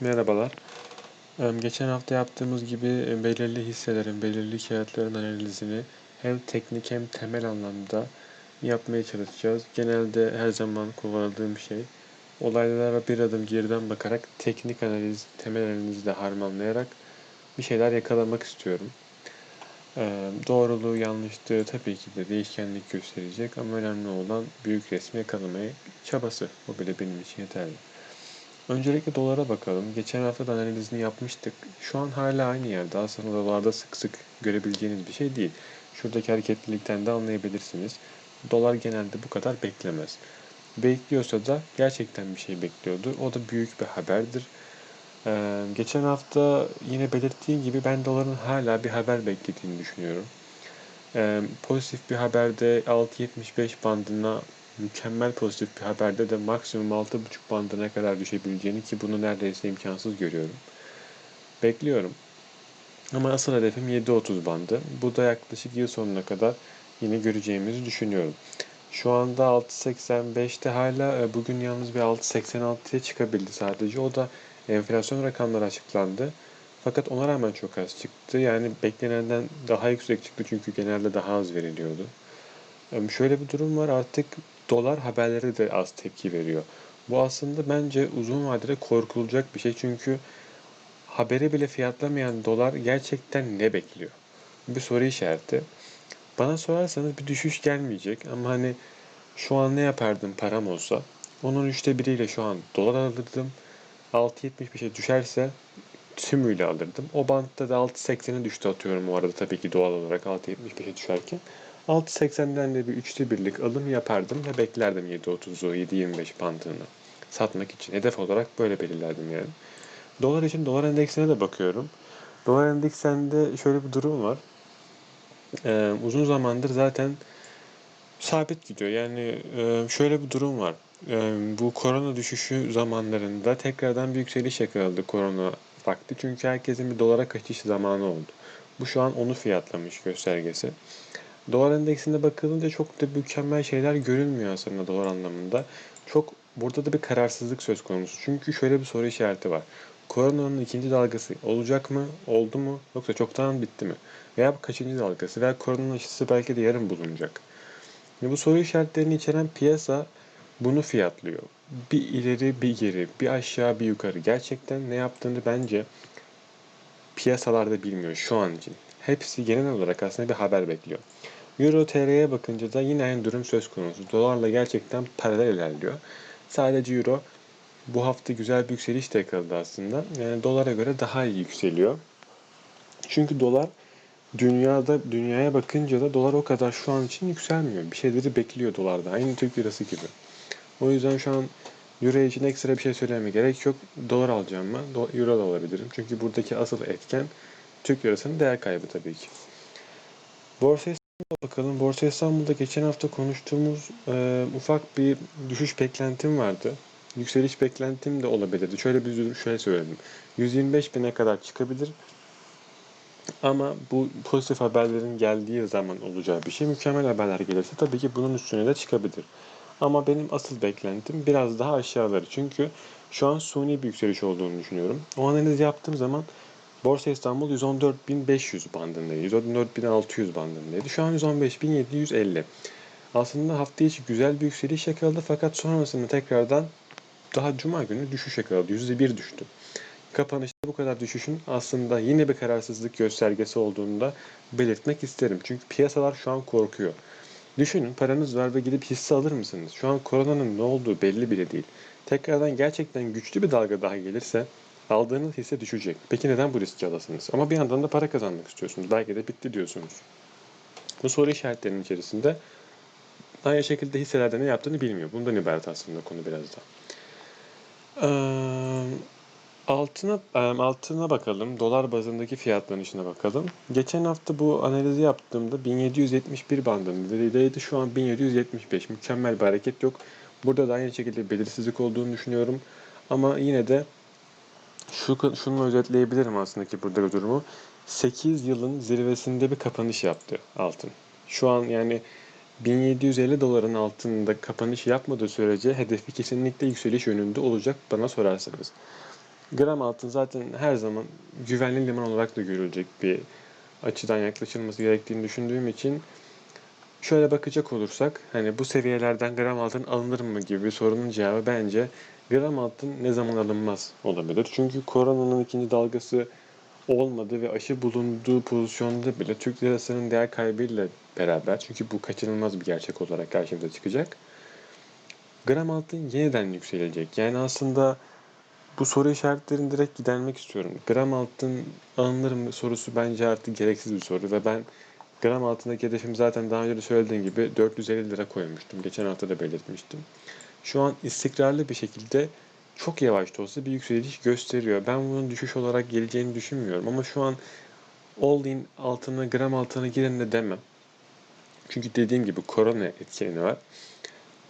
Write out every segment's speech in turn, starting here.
Merhabalar. Geçen hafta yaptığımız gibi e, belirli hisselerin, belirli kağıtların analizini hem teknik hem temel anlamda yapmaya çalışacağız. Genelde her zaman kullandığım şey olaylara bir adım geriden bakarak teknik analiz, temel analizle harmanlayarak bir şeyler yakalamak istiyorum. Doğruluğu, yanlışlığı tabii ki de değişkenlik gösterecek ama önemli olan büyük resmi yakalamaya çabası. Bu bile benim için yeterli. Öncelikle dolara bakalım. Geçen hafta da analizini yapmıştık. Şu an hala aynı yerde. Aslında dolarda sık sık görebileceğiniz bir şey değil. Şuradaki hareketlilikten de anlayabilirsiniz. Dolar genelde bu kadar beklemez. Bekliyorsa da gerçekten bir şey bekliyordu. O da büyük bir haberdir. Ee, geçen hafta yine belirttiğim gibi ben doların hala bir haber beklediğini düşünüyorum. Ee, pozitif bir haberde 6.75 bandına mükemmel pozitif bir haberde de maksimum 6.5 bandına kadar düşebileceğini ki bunu neredeyse imkansız görüyorum. Bekliyorum. Ama asıl hedefim 7.30 bandı. Bu da yaklaşık yıl sonuna kadar yine göreceğimizi düşünüyorum. Şu anda 6.85'te hala e, bugün yalnız bir 6.86'ya çıkabildi sadece. O da enflasyon rakamları açıklandı. Fakat ona rağmen çok az çıktı. Yani beklenenden daha yüksek çıktı çünkü genelde daha az veriliyordu. Em, Şöyle bir durum var artık dolar haberleri de az tepki veriyor. Bu aslında bence uzun vadede korkulacak bir şey çünkü haberi bile fiyatlamayan dolar gerçekten ne bekliyor? Bir soru işareti. Bana sorarsanız bir düşüş gelmeyecek ama hani şu an ne yapardım param olsa? Onun üçte biriyle şu an dolar alırdım. 6.75'e düşerse tümüyle alırdım. O bantta da 6.80'e düştü atıyorum o arada tabii ki doğal olarak 6.75'e düşerken. 6.80'den de bir üçte birlik alım yapardım ve beklerdim 7.30'u 7.25 bandını satmak için. Hedef olarak böyle belirlerdim yani. Dolar için dolar endeksine de bakıyorum. Dolar endeksinde şöyle bir durum var. Ee, uzun zamandır zaten sabit gidiyor. Yani e, şöyle bir durum var. E, bu korona düşüşü zamanlarında tekrardan bir yükseliş yakaladı korona vakti. Çünkü herkesin bir dolara kaçış zamanı oldu. Bu şu an onu fiyatlamış göstergesi. Dolar endeksinde bakılınca çok da mükemmel şeyler görünmüyor aslında dolar anlamında. Çok burada da bir kararsızlık söz konusu. Çünkü şöyle bir soru işareti var. Koronanın ikinci dalgası olacak mı? Oldu mu? Yoksa çoktan bitti mi? Veya kaçıncı dalgası? Veya koronanın aşısı belki de yarın bulunacak. Ve bu soru işaretlerini içeren piyasa bunu fiyatlıyor. Bir ileri bir geri, bir aşağı bir yukarı. Gerçekten ne yaptığını bence piyasalarda bilmiyor şu an için. Hepsi genel olarak aslında bir haber bekliyor. Euro TL'ye bakınca da yine aynı durum söz konusu. Dolarla gerçekten paralel ilerliyor. Sadece Euro bu hafta güzel bir yükseliş de yakaladı aslında. Yani dolara göre daha iyi yükseliyor. Çünkü dolar dünyada dünyaya bakınca da dolar o kadar şu an için yükselmiyor. Bir şeyleri bekliyor dolarda. Aynı Türk lirası gibi. O yüzden şu an Euro için ekstra bir şey söylemeye gerek yok. Dolar alacağım? Do- Euro da alabilirim. Çünkü buradaki asıl etken Türk lirasının değer kaybı tabii ki. Borsa bakalım. Borsa İstanbul'da geçen hafta konuştuğumuz e, ufak bir düşüş beklentim vardı. Yükseliş beklentim de olabilirdi. Şöyle bir şöyle söyledim. 125 bine kadar çıkabilir. Ama bu pozitif haberlerin geldiği zaman olacağı bir şey. Mükemmel haberler gelirse tabii ki bunun üstüne de çıkabilir. Ama benim asıl beklentim biraz daha aşağıları. Çünkü şu an suni bir yükseliş olduğunu düşünüyorum. O analiz yaptığım zaman Borsa İstanbul 114.500 bandındaydı. 114.600 bandındaydı. Şu an 115.750. Aslında hafta içi güzel bir yükseliş yakaladı fakat sonrasında tekrardan daha cuma günü düşüş yakaladı. %1 düştü. Kapanışta bu kadar düşüşün aslında yine bir kararsızlık göstergesi olduğunu da belirtmek isterim. Çünkü piyasalar şu an korkuyor. Düşünün paranız var ve gidip hisse alır mısınız? Şu an koronanın ne olduğu belli bile değil. Tekrardan gerçekten güçlü bir dalga daha gelirse aldığınız hisse düşecek. Peki neden bu riski alasınız? Ama bir yandan da para kazanmak istiyorsunuz. Belki de bitti diyorsunuz. Bu soru işaretlerinin içerisinde aynı şekilde hisselerde ne yaptığını bilmiyor. Bundan ibaret aslında konu biraz da. Altına altına bakalım. Dolar bazındaki fiyatlanışına bakalım. Geçen hafta bu analizi yaptığımda 1771 bandındaydı. Şu an 1775. Mükemmel bir hareket yok. Burada da aynı şekilde belirsizlik olduğunu düşünüyorum. Ama yine de şu şunu özetleyebilirim aslında ki burada durumu. 8 yılın zirvesinde bir kapanış yaptı altın. Şu an yani 1750 doların altında kapanış yapmadığı sürece hedefi kesinlikle yükseliş yönünde olacak bana sorarsanız. gram altın zaten her zaman güvenli liman olarak da görülecek bir açıdan yaklaşılması gerektiğini düşündüğüm için şöyle bakacak olursak hani bu seviyelerden gram altın alınır mı gibi bir sorunun cevabı bence gram altın ne zaman alınmaz olabilir. Çünkü koronanın ikinci dalgası olmadı ve aşı bulunduğu pozisyonda bile Türk lirasının değer kaybıyla beraber çünkü bu kaçınılmaz bir gerçek olarak karşımıza çıkacak. Gram altın yeniden yükselecek. Yani aslında bu soru işaretlerini direkt gidermek istiyorum. Gram altın alınır mı sorusu bence artık gereksiz bir soru ve ben gram altındaki hedefim zaten daha önce de söylediğim gibi 450 lira koymuştum. Geçen hafta da belirtmiştim. Şu an istikrarlı bir şekilde çok yavaş da olsa bir yükseliş gösteriyor. Ben bunun düşüş olarak geleceğini düşünmüyorum ama şu an all in altına gram altına girin de demem. Çünkü dediğim gibi korona etkeni var.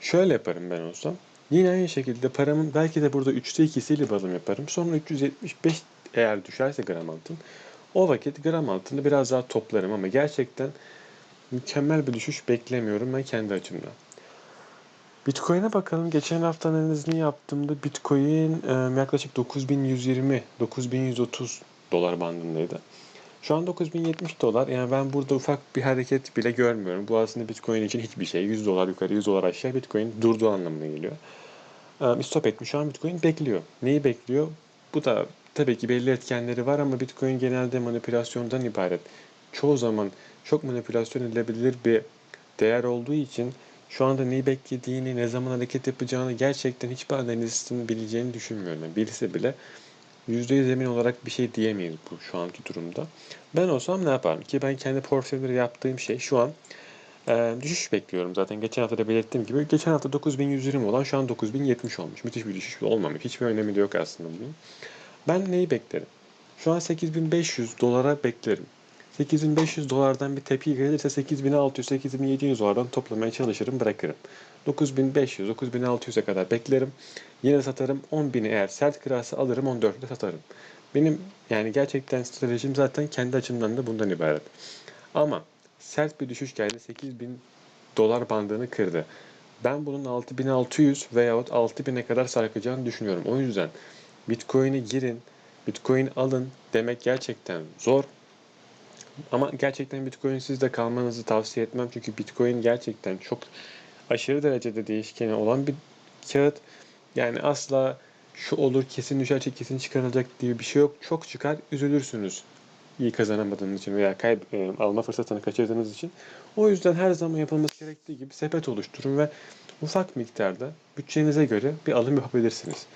Şöyle yaparım ben olsam. Yine aynı şekilde paramın belki de burada 3'te 2'siyle bazım yaparım. Sonra 375 eğer düşerse gram altın o vakit gram altını biraz daha toplarım ama gerçekten mükemmel bir düşüş beklemiyorum ben kendi açımdan. Bitcoin'e bakalım. Geçen hafta analizini yaptığımda Bitcoin e, yaklaşık 9120 9130 dolar bandındaydı. Şu an 9070 dolar. Yani ben burada ufak bir hareket bile görmüyorum. Bu aslında Bitcoin için hiçbir şey. 100 dolar yukarı, 100 dolar aşağı Bitcoin durduğu anlamına geliyor. E, stop etmiş. Şu an Bitcoin bekliyor. Neyi bekliyor? Bu da tabii ki belli etkenleri var ama Bitcoin genelde manipülasyondan ibaret. Çoğu zaman çok manipülasyon edilebilir bir değer olduğu için şu anda neyi beklediğini, ne zaman hareket yapacağını gerçekten hiçbir analistin bileceğini düşünmüyorum. Yani bilse bile %100 emin olarak bir şey diyemeyiz bu şu anki durumda. Ben olsam ne yaparım? Ki ben kendi portföyleri yaptığım şey şu an e, düşüş bekliyorum zaten. Geçen hafta da belirttiğim gibi. Geçen hafta 9120 olan şu an 9070 olmuş. Müthiş bir düşüş olmamış. Hiçbir önemi de yok aslında bunun. Ben neyi beklerim? Şu an 8500 dolara beklerim. 8500 dolardan bir tepki gelirse 8600 8700 dolardan toplamaya çalışırım bırakırım. 9500 9600'e kadar beklerim. Yine satarım 10.000'i eğer sert kırarsa alırım 14'te satarım. Benim yani gerçekten stratejim zaten kendi açımdan da bundan ibaret. Ama sert bir düşüş geldi 8000 dolar bandını kırdı. Ben bunun 6600 veyahut 6000'e kadar sarkacağını düşünüyorum. O yüzden Bitcoin'e girin, Bitcoin alın demek gerçekten zor. Ama gerçekten Bitcoin'siz de kalmanızı tavsiye etmem. Çünkü Bitcoin gerçekten çok aşırı derecede değişkeni olan bir kağıt. Yani asla şu olur kesin düşer kesin çıkarılacak diye bir şey yok. Çok çıkar üzülürsünüz iyi kazanamadığınız için veya kayb e, alma fırsatını kaçırdığınız için. O yüzden her zaman yapılması gerektiği gibi sepet oluşturun ve ufak miktarda bütçenize göre bir alım yapabilirsiniz.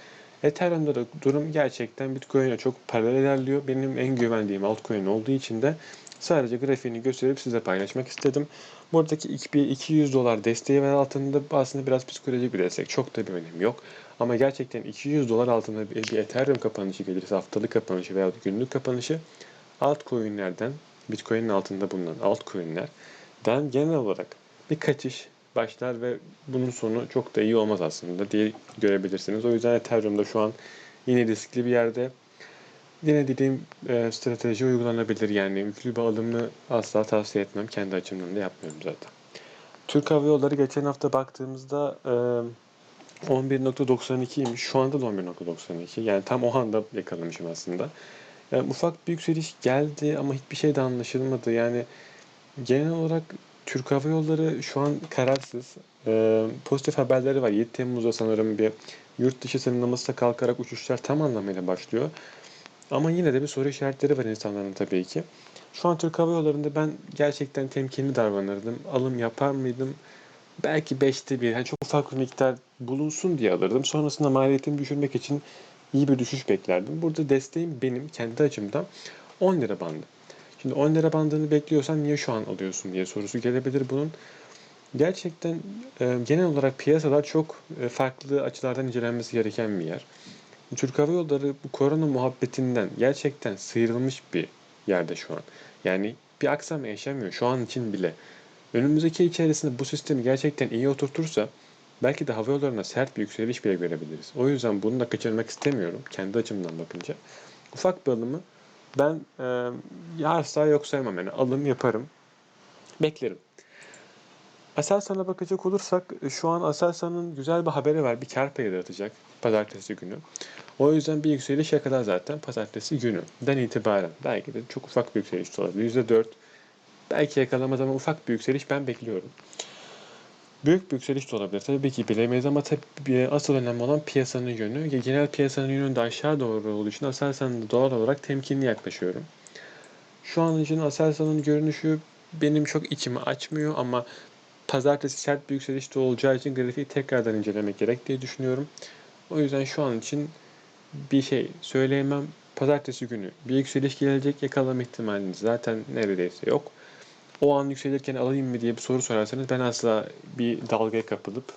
Ethereum'da da durum gerçekten Bitcoin'e çok paralel ilerliyor. Benim en güvendiğim altcoin olduğu için de sadece grafiğini gösterip size paylaşmak istedim. Buradaki 200 dolar desteği ve altında aslında biraz psikolojik bir destek. Çok da bir önemi yok. Ama gerçekten 200 dolar altında bir Ethereum kapanışı gelirse haftalık kapanışı veya günlük kapanışı altcoin'lerden Bitcoin'in altında bulunan altcoin'lerden genel olarak bir kaçış başlar ve bunun sonu çok da iyi olmaz aslında diye görebilirsiniz. O yüzden Ethereum'da şu an yine riskli bir yerde. Yine dediğim e, strateji uygulanabilir yani yüklü bir alımı asla tavsiye etmem. Kendi açımdan da yapmıyorum zaten. Türk Hava Yolları geçen hafta baktığımızda e, 11.92'ymiş. Şu anda da 11.92. Yani tam o anda yakalamışım aslında. Yani ufak bir yükseliş geldi ama hiçbir şey de anlaşılmadı. Yani genel olarak Türk Hava Yolları şu an kararsız. Ee, pozitif haberleri var. 7 Temmuz'da sanırım bir yurt dışı sınırlaması kalkarak uçuşlar tam anlamıyla başlıyor. Ama yine de bir soru işaretleri var insanların tabii ki. Şu an Türk Hava Yolları'nda ben gerçekten temkinli davranırdım. Alım yapar mıydım? Belki 5'te bir, yani çok ufak bir miktar bulunsun diye alırdım. Sonrasında maliyetimi düşürmek için iyi bir düşüş beklerdim. Burada desteğim benim kendi açımdan 10 lira bandı. Şimdi 10 lira bandını bekliyorsan niye şu an alıyorsun diye sorusu gelebilir bunun. Gerçekten e, genel olarak piyasalar çok e, farklı açılardan incelenmesi gereken bir yer. Türk Hava Yolları bu korona muhabbetinden gerçekten sıyrılmış bir yerde şu an. Yani bir aksam yaşamıyor şu an için bile. Önümüzdeki içerisinde bu sistemi gerçekten iyi oturtursa belki de hava yollarına sert bir yükseliş bile görebiliriz. O yüzden bunu da kaçırmak istemiyorum kendi açımdan bakınca. Ufak bir alımı ben e, asla yok saymam yani alım yaparım. Beklerim. Aselsan'a bakacak olursak şu an Aselsan'ın güzel bir haberi var. Bir kar payı dağıtacak pazartesi günü. O yüzden bir yükseliş yakalar zaten pazartesi gününden itibaren. Belki de çok ufak bir yükseliş de olabilir. %4 belki yakalamaz ama ufak bir yükseliş ben bekliyorum. Büyük bir yükseliş de olabilir. Tabii ki bilemeyiz ama tabii asıl önemli olan piyasanın yönü. Genel piyasanın yönünde aşağı doğru olduğu için Aselsan'da doğal olarak temkinli yaklaşıyorum. Şu an için Aselsan'ın görünüşü benim çok içimi açmıyor ama pazartesi sert bir yükseliş de olacağı için grafiği tekrardan incelemek gerek diye düşünüyorum. O yüzden şu an için bir şey söyleyemem. Pazartesi günü bir yükseliş gelecek yakalama ihtimaliniz zaten neredeyse yok. O an yükselirken alayım mı diye bir soru sorarsanız ben asla bir dalgaya kapılıp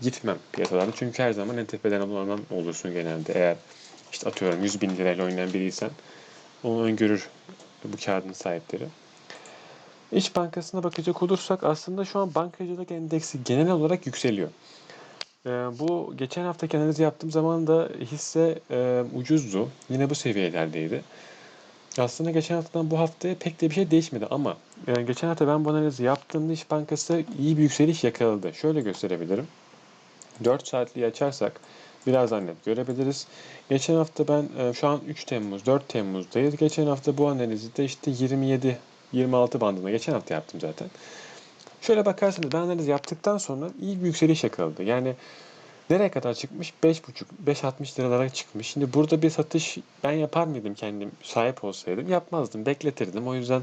gitmem piyasalarda. Çünkü her zaman en tepeden alınan olursun genelde. Eğer işte atıyorum 100 bin lirayla oynayan biriysen onu öngörür bu kağıdın sahipleri. İş Bankası'na bakacak olursak aslında şu an bankacılık endeksi genel olarak yükseliyor. Ee, bu geçen haftaki analizi yaptığım zaman da hisse e, ucuzdu. Yine bu seviyelerdeydi. Aslında geçen haftadan bu haftaya pek de bir şey değişmedi ama e, geçen hafta ben bu analizi yaptığımda İş Bankası iyi bir yükseliş yakaladı. Şöyle gösterebilirim. 4 saatliği açarsak birazdan net görebiliriz. Geçen hafta ben e, şu an 3 Temmuz, 4 Temmuz'dayız. Geçen hafta bu analizi de işte 27 26 bandında geçen hafta yaptım zaten. Şöyle bakarsanız ben analiz yaptıktan sonra iyi bir yükseliş yakaladı. Yani nereye kadar çıkmış? 5.5, 5.60 liralara çıkmış. Şimdi burada bir satış ben yapar mıydım kendim sahip olsaydım? Yapmazdım, bekletirdim. O yüzden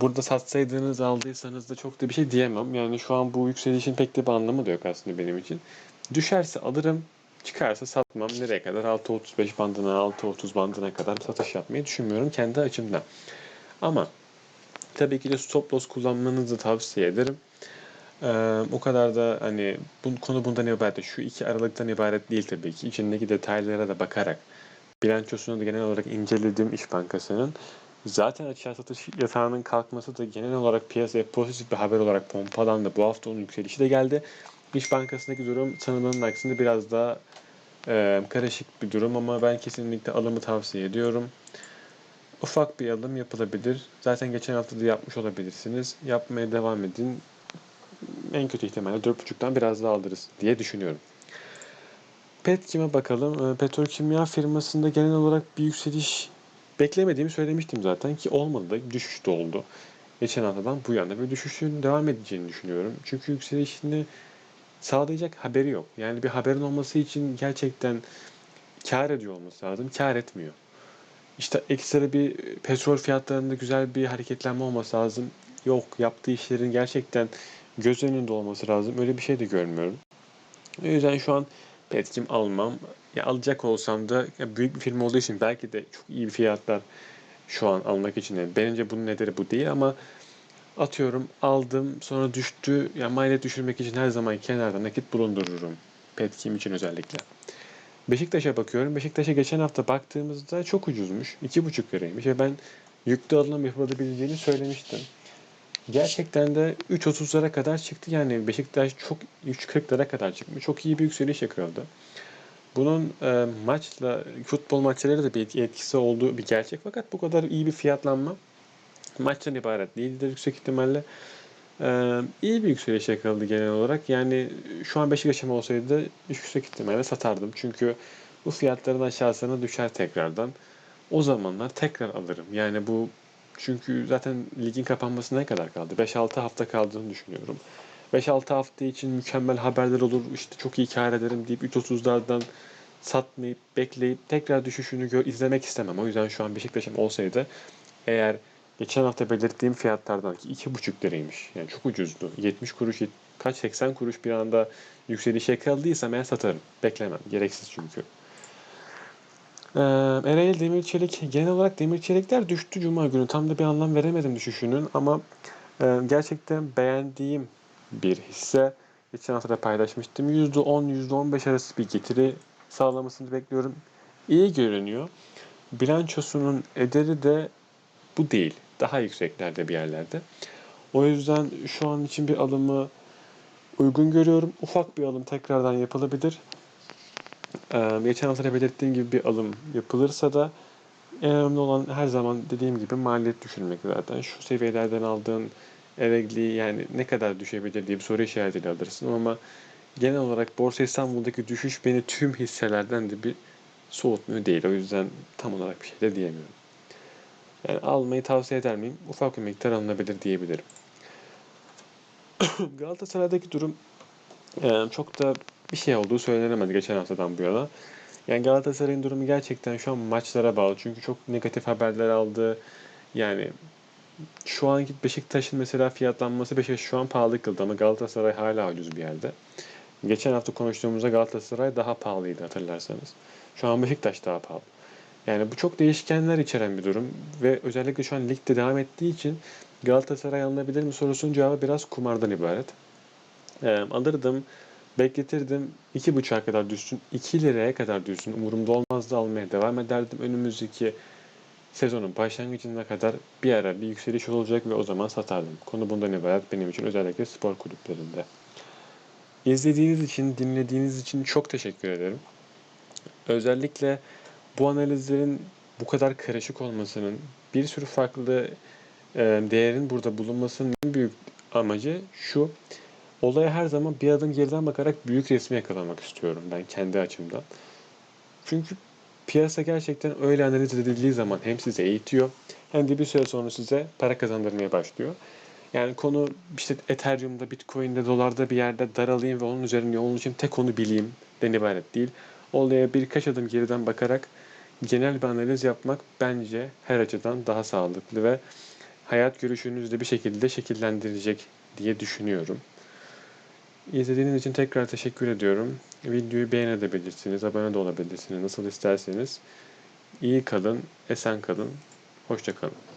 burada satsaydınız, aldıysanız da çok da bir şey diyemem. Yani şu an bu yükselişin pek de bir anlamı da yok aslında benim için. Düşerse alırım, çıkarsa satmam. Nereye kadar? 6.35 bandına, 6.30 bandına kadar satış yapmayı düşünmüyorum kendi açımdan. Ama Tabii ki de stop loss kullanmanızı tavsiye ederim. Ee, o kadar da hani bu konu bundan ibaret. Şu iki aralıktan ibaret değil tabii ki. İçindeki detaylara da bakarak bilançosunu da genel olarak incelediğim İş Bankası'nın zaten açığa satış yatağının kalkması da genel olarak piyasaya pozitif bir haber olarak pompalandı. Bu hafta onun yükselişi de geldi. İş Bankası'ndaki durum sanılanın aksine biraz daha e, karışık bir durum ama ben kesinlikle alımı tavsiye ediyorum. Ufak bir alım yapılabilir. Zaten geçen hafta da yapmış olabilirsiniz. Yapmaya devam edin. En kötü ihtimalle 4.5'tan biraz daha alırız diye düşünüyorum. Petkim'e bakalım. Ee, Petrokimya firmasında genel olarak bir yükseliş beklemediğimi söylemiştim zaten ki olmadı da düşüş de oldu. Geçen haftadan bu yana bir düşüşün devam edeceğini düşünüyorum. Çünkü yükselişini sağlayacak haberi yok. Yani bir haberin olması için gerçekten kar ediyor olması lazım. Kar etmiyor işte ekstra bir petrol fiyatlarında güzel bir hareketlenme olması lazım. Yok yaptığı işlerin gerçekten göz önünde olması lazım. Öyle bir şey de görmüyorum. O yüzden şu an Petkim almam. Ya alacak olsam da ya büyük bir firma olduğu için belki de çok iyi bir fiyatlar şu an almak için. Yani bence bunun nedeni bu değil ama atıyorum aldım sonra düştü. Ya maliyet düşürmek için her zaman kenarda nakit bulundururum. Petkim için özellikle. Beşiktaş'a bakıyorum. Beşiktaş'a geçen hafta baktığımızda çok ucuzmuş. 2,5 liraymış. Ve ben yüklü alım yapılabileceğini söylemiştim. Gerçekten de 3.30'lara kadar çıktı. Yani Beşiktaş çok 3.40'lara kadar çıkmış. Çok iyi bir yükseliş yakaladı. Bunun e, maçla, futbol maçları da bir etkisi olduğu bir gerçek. Fakat bu kadar iyi bir fiyatlanma maçtan ibaret değildir yüksek ihtimalle. Ee, iyi bir yükseliş yakaladı genel olarak. Yani şu an Beşiktaş'ım olsaydı yüksek ihtimalle satardım. Çünkü bu fiyatların aşağısına düşer tekrardan. O zamanlar tekrar alırım. Yani bu çünkü zaten ligin kapanması ne kadar kaldı? 5-6 hafta kaldığını düşünüyorum. 5-6 hafta için mükemmel haberler olur. İşte çok iyi kar ederim deyip 3.30'lardan satmayıp bekleyip tekrar düşüşünü gör, izlemek istemem. O yüzden şu an Beşiktaş'ım olsaydı eğer Geçen hafta belirttiğim fiyatlardan ki 2,5 liraymış. Yani çok ucuzdu. 70 kuruş, kaç 80 kuruş bir anda yükseliş yakaladıysa ben satarım. Beklemem. Gereksiz çünkü. Ee, Ereğli Demir Çelik genel olarak demir çelikler düştü cuma günü. Tam da bir anlam veremedim düşüşünün ama e, gerçekten beğendiğim bir hisse. Geçen hafta da paylaşmıştım. %10 %15 arası bir getiri sağlamasını bekliyorum. İyi görünüyor. Bilançosunun ederi de bu değil. Daha yükseklerde bir yerlerde. O yüzden şu an için bir alımı uygun görüyorum. Ufak bir alım tekrardan yapılabilir. Ee, geçen hafta belirttiğim gibi bir alım yapılırsa da en önemli olan her zaman dediğim gibi maliyet düşürmek zaten. Şu seviyelerden aldığın eregliği yani ne kadar düşebilir diye bir soru işaretiyle alırsın ama genel olarak Borsa İstanbul'daki düşüş beni tüm hisselerden de bir soğutmuyor değil. O yüzden tam olarak bir şey de diyemiyorum. Yani almayı tavsiye eder miyim? Ufak bir miktar alınabilir diyebilirim. Galatasaray'daki durum e, çok da bir şey olduğu söylenemedi geçen haftadan bu yana. Yani Galatasaray'ın durumu gerçekten şu an maçlara bağlı. Çünkü çok negatif haberler aldı. Yani şu anki Beşiktaş'ın mesela fiyatlanması Beşiktaş şu an pahalı kıldı ama Galatasaray hala ucuz bir yerde. Geçen hafta konuştuğumuzda Galatasaray daha pahalıydı hatırlarsanız. Şu an Beşiktaş daha pahalı. Yani bu çok değişkenler içeren bir durum ve özellikle şu an ligde devam ettiği için Galatasaray alınabilir mi sorusunun cevabı biraz kumardan ibaret. Ee, alırdım, bekletirdim, 2.5'a kadar düşsün, 2 liraya kadar düşsün. Umurumda olmazdı almaya devam ederdim. Önümüzdeki sezonun başlangıcına kadar bir ara bir yükseliş olacak ve o zaman satardım. Konu bundan ibaret benim için özellikle spor kulüplerinde. İzlediğiniz için, dinlediğiniz için çok teşekkür ederim. Özellikle bu analizlerin bu kadar karışık olmasının, bir sürü farklı e, değerin burada bulunmasının en büyük amacı şu. Olaya her zaman bir adım geriden bakarak büyük resmi yakalamak istiyorum ben kendi açımdan. Çünkü piyasa gerçekten öyle analiz edildiği zaman hem size eğitiyor hem de bir süre sonra size para kazandırmaya başlıyor. Yani konu işte Ethereum'da, Bitcoin'de, dolarda bir yerde daralayım ve onun üzerine onun için tek onu bileyim den ibaret değil. Olaya birkaç adım geriden bakarak genel bir analiz yapmak bence her açıdan daha sağlıklı ve hayat görüşünüzü de bir şekilde şekillendirecek diye düşünüyorum. İzlediğiniz için tekrar teşekkür ediyorum. Videoyu beğenebilirsiniz, abone de olabilirsiniz nasıl isterseniz. İyi kalın, esen kalın, hoşça kalın.